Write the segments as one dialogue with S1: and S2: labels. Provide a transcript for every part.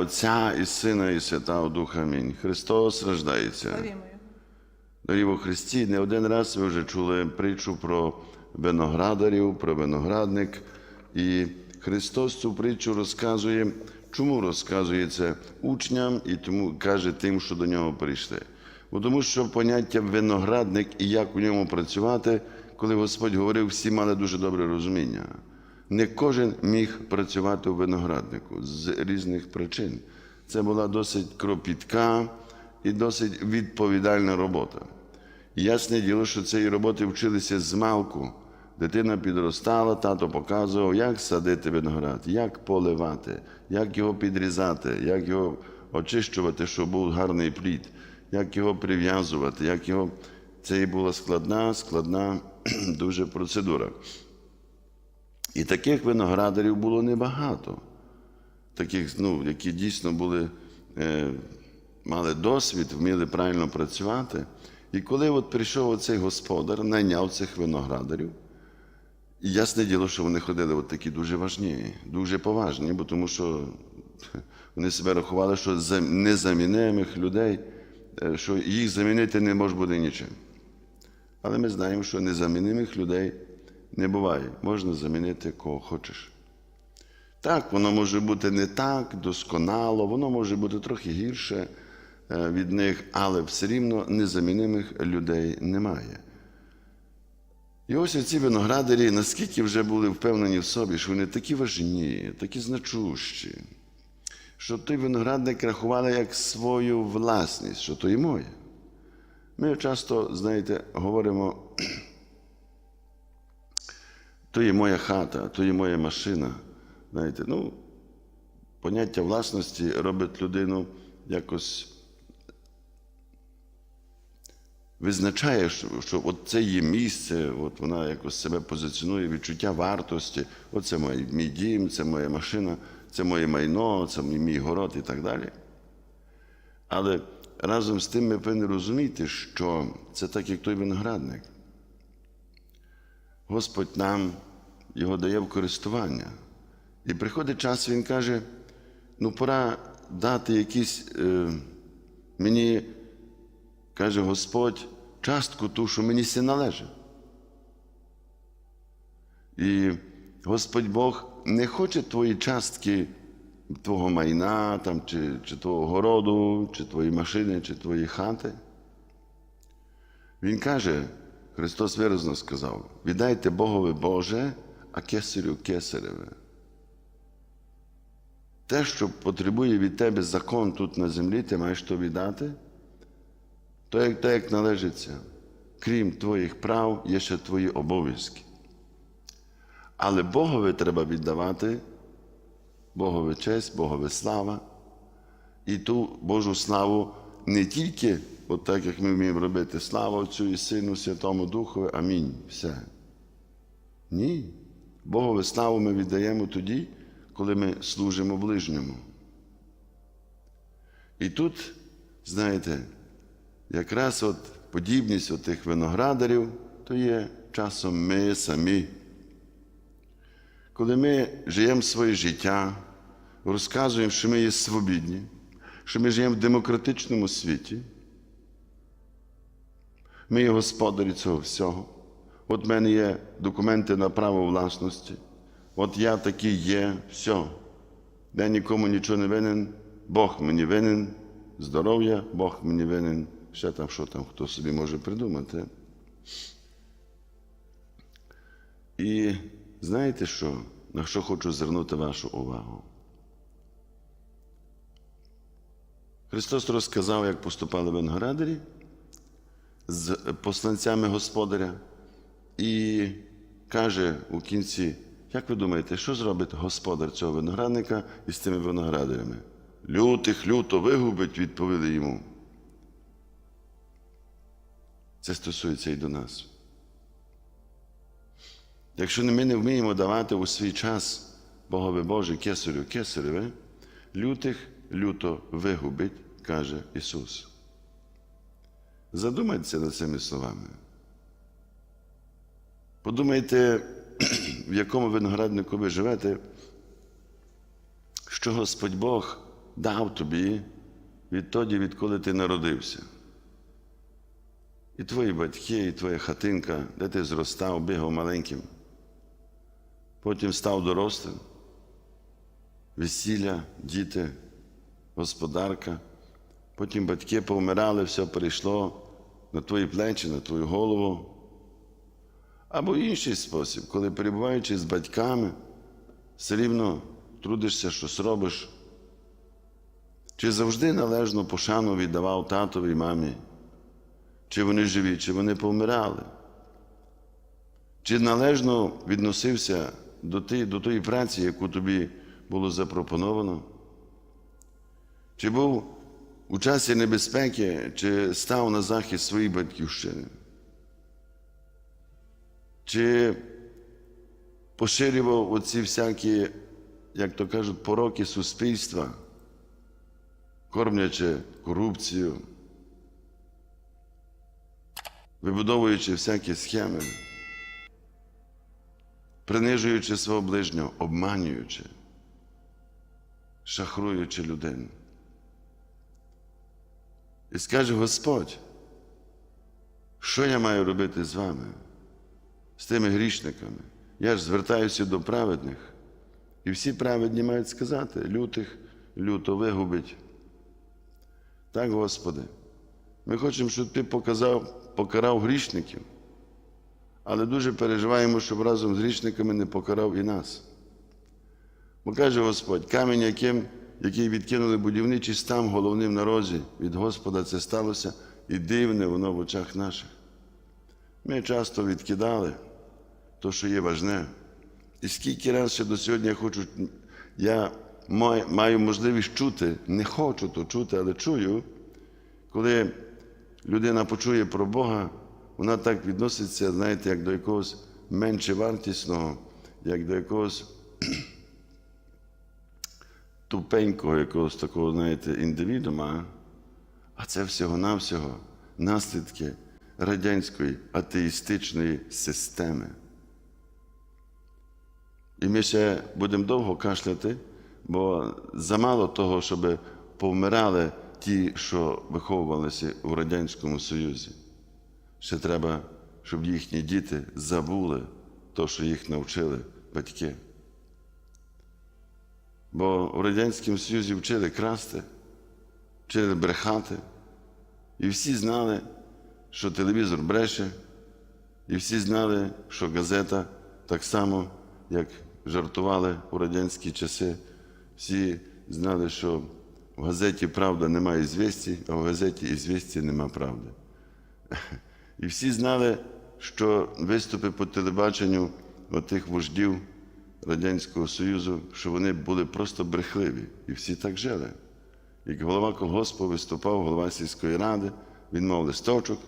S1: Отця і Сина, і Святого Духа. Амінь. Христос рождається. Дорогі во Христі, не один раз ви вже чули притчу про виноградарів, про виноградник. І Христос цю притчу розказує. Чому розказує це учням і тому каже тим, що до нього прийшли? Бо тому що поняття виноградник і як у ньому працювати, коли Господь говорив, всі мали дуже добре розуміння. Не кожен міг працювати у винограднику з різних причин. Це була досить кропітка і досить відповідальна робота. Ясне діло, що цієї роботи вчилися з малку. Дитина підростала, тато показував, як садити виноград, як поливати, як його підрізати, як його очищувати, щоб був гарний плід, як його прив'язувати, як його. Це і була складна, складна дуже процедура. І таких виноградарів було небагато, таких, ну, які дійсно були, е, мали досвід, вміли правильно працювати. І коли от прийшов оцей господар, найняв цих виноградарів, і ясне діло, що вони ходили от такі дуже важні, дуже поважні, бо тому що вони себе рахували, що незамінимих людей, е, що їх замінити не може бути нічим. Але ми знаємо, що незамінимих людей не буває. Можна замінити кого хочеш. Так, воно може бути не так досконало, воно може бути трохи гірше е, від них, але все рівно незамінимих людей немає. І ось ці виноградарі, наскільки вже були впевнені в собі, що вони такі важні, такі значущі, що той виноградник рахували як свою власність, що то і моє. Ми часто, знаєте, говоримо, то є моя хата, то є моя машина. Знаєте, ну, поняття власності робить людину якось визначає, що, що от це є місце, от вона якось себе позиціонує, відчуття вартості. Оце мій, мій дім, це моя машина, це моє майно, це мій город і так далі. Але разом з тим ми повинні розуміти, що це так, як той виноградник. Господь нам його дає в користування. І приходить час, він каже: ну, пора дати якісь е, мені, каже Господь, частку ту, що мені все належить. І Господь Бог не хоче твої частки твого майна, там, чи, чи твого городу, чи твої машини, чи твої хати. Він каже, Христос виразно сказав: віддайте Богові Боже, а кесарю кесареве. Те, що потребує від тебе закон тут на землі, ти маєш то віддати, то як, то як належиться. Крім твоїх прав, є ще твої обов'язки. Але Богові треба віддавати, Богові честь, Богові слава. І ту Божу славу не тільки, от так як ми вміємо робити, слава Отцю і Сину, Святому Духові, амінь. Все. Ні. Богові славу ми віддаємо тоді, коли ми служимо ближньому. І тут, знаєте, якраз от подібність от тих виноградарів, то є часом ми самі. Коли ми живемо своє життя, розказуємо, що ми є свобідні, що ми живемо в демократичному світі, ми є господарі цього всього. От в мене є документи на право власності. От я такий є, все. Я нікому нічого не винен, Бог мені винен, здоров'я, Бог мені винен, ще там, що там хто собі може придумати. І знаєте що, на що хочу звернути вашу увагу? Христос розказав, як поступали виноградарі з посланцями господаря, і каже у кінці, як ви думаєте, що зробить господар цього виноградника із цими виноградарями? Лютих люто вигубить, відповіли йому. Це стосується і до нас. Якщо ми не вміємо давати у свій час Богові Боже кесарю кесареве, лютих люто вигубить, каже Ісус. Задумайтеся над цими словами. Подумайте, в якому винограднику ви живете, що Господь Бог дав тобі відтоді, відколи ти народився. І твої батьки, і твоя хатинка, де ти зростав, бігав маленьким. Потім став дорослим, весілля, діти, господарка. Потім батьки повмирали, все перейшло на твої плечі, на твою голову. Або інший спосіб, коли перебуваючи з батьками, все рівно трудишся, щось робиш. Чи завжди належно пошану віддавав татові і мамі? Чи вони живі, чи вони повмирали? Чи належно відносився до, ти, до тої праці, яку тобі було запропоновано? Чи був у часі небезпеки, чи став на захист своєї батьківщини? Чи поширював оці всякі, як то кажуть, пороки суспільства, кормлячи корупцію, вибудовуючи всякі схеми, принижуючи свого ближнього, обманюючи, шахруючи людину. І скаже Господь, що я маю робити з вами, з тими грішниками? Я ж звертаюся до праведних. І всі праведні мають сказати, лютих люто вигубить. Так, Господи, ми хочемо, щоб Ти показав, покарав грішників, але дуже переживаємо, щоб разом з грішниками не покарав і нас. Бо каже Господь, камінь, яким, який відкинули будівничі стам головним на розі, від Господа це сталося і дивне воно в очах наших. Ми часто відкидали то, що є важне. І скільки разів ще до сьогодні я хочу, я маю можливість чути, не хочу то чути, але чую, коли людина почує про Бога, вона так відноситься, знаєте, як до якогось менше вартісного, як до якогось тупенького, якогось такого, знаєте, індивідума. А це всього-навсього наслідки радянської атеїстичної системи. І ми ще будемо довго кашляти, бо замало того, щоб повмирали ті, що виховувалися у Радянському Союзі. Ще треба, щоб їхні діти забули то, що їх навчили батьки. Бо у Радянському Союзі вчили красти, вчили брехати, і всі знали, що телевізор бреше, і всі знали, що газета так само, як жартували у радянські часи, всі знали, що в газеті правда немає звісті, а в газеті і звісті нема правди. І всі знали, що виступи по телебаченню отих вождів Радянського Союзу, що вони були просто брехливі. І всі так жили. Як голова колгоспу виступав, голова сільської ради, він мав листочок,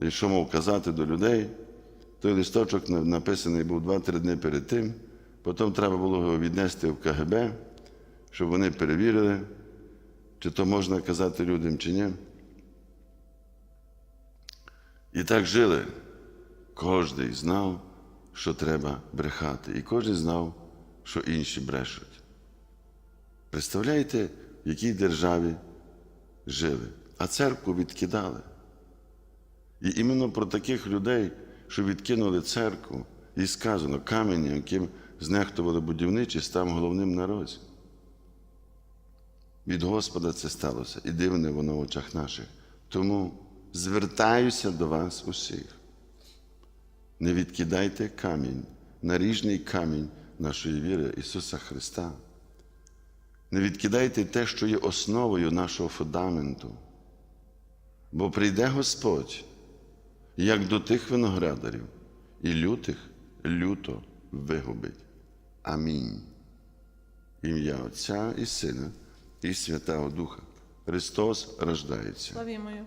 S1: і що мав казати до людей. Той листочок написаний був два-три дні перед тим. Потім треба було його віднести в КГБ, щоб вони перевірили, чи то можна казати людям, чи ні. І так жили. Кожний знав, що треба брехати, і кожен знав, що інші брешуть. Представляєте, в якій державі жили, а церкву відкидали. І іменно про таких людей, що відкинули церкву, і сказано, камінь, яким знехтували будівничі, став головним на розі. Від Господа це сталося, і дивне воно в очах наших. Тому звертаюся до вас усіх. Не відкидайте камінь, наріжний камінь нашої віри Ісуса Христа. Не відкидайте те, що є основою нашого фундаменту. Бо прийде Господь, як до тих виноградарів, і лютих люто вигубить. Амінь. Ім'я Отця і Сина, і Святого Духа. Христос рождається.
S2: Славімо Його.